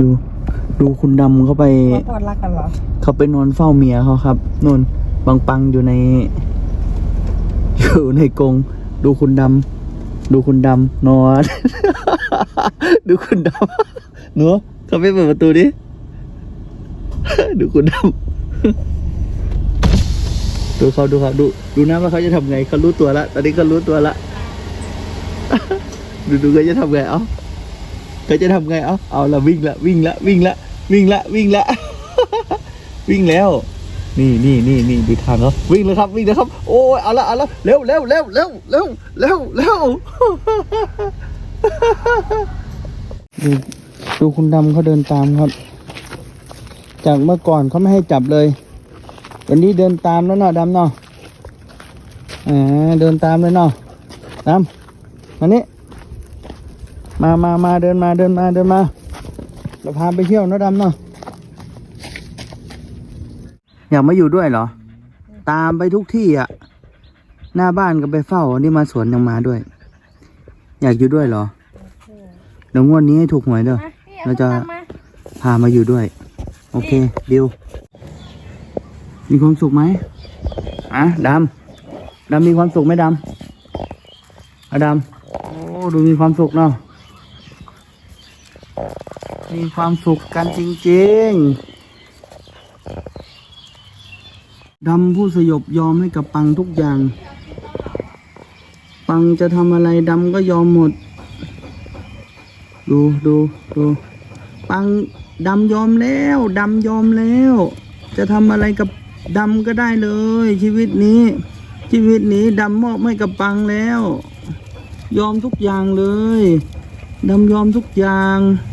ดู ดูคุณดำเขาไปพอพอรักกันเหรอเขาไปนอนเฝ้าเมียเขาครับนู่นบังปังอยู่ใน อยู่ในกรงดูคุณดำดูคุณดำนอน ดูคุณดำหนูเขาไปเปิดประตูดิดูคุณดำดูเขาดูเขาดูดูนะว่าเขาจะทำไงเขารู้ตัวละตอนนี้เขารู้ตัวละดูดูเขาจะทำไงเอ้า เขาจะทำไงเอ้าเอาละวิ่งละวิ่งละวิ่งละวิ่งละวิ่งละวิ่งแล้ว นี่นี่นี่นี่ดูทางเขาวิ่งเลยครับวิ่งเลยครับ โอ้ยเอาละเอาละเร็วเร็วเร็วเร็วเร็วเร็วเร็วดูดูคุณดำเขาเดินตามครับ จากเมื่อก่อนเขาไม่ให้จับเลย วันนี้เดินตามแล้วเนาะดำเนาะอ่าเดินตามเลยเนาะดำมานี่ มามามาเดินมาเดินมาเดินมา เราพาไปเที่ยวนะดำเนาะอยากมาอยู่ด้วยเหรอ ตามไปทุกที่อะ หน้าบ้านก็ไปเฝ้า นี่มาสวนยังมาด้วย อยากอยู่ด้วยเหรอ เดี๋ยวงวดนี้ให้ถูกหวยเด้อ เราจะพามาอยู่ด้วย โอเคดิว มีความสุขไหมอะดำ ดำมีความสุขไหมดำอะดำ โอ้ ดูมีความสุขเนาะ มีความสุขกันจริงๆ ดำผู้สยบยอมให้กับปังทุกอย่าง ปังจะทำอะไรดำก็ยอมหมด ดูดูดูปังดำยอมแล้วดำยอมแล้ว จะทำอะไรกับดำก็ได้เลย ชีวิตนี้ ชีวิตนี้ดำมอบให้กับปังแล้ว ยอมทุกอย่างเลย ดำยอมทุกอย่างเ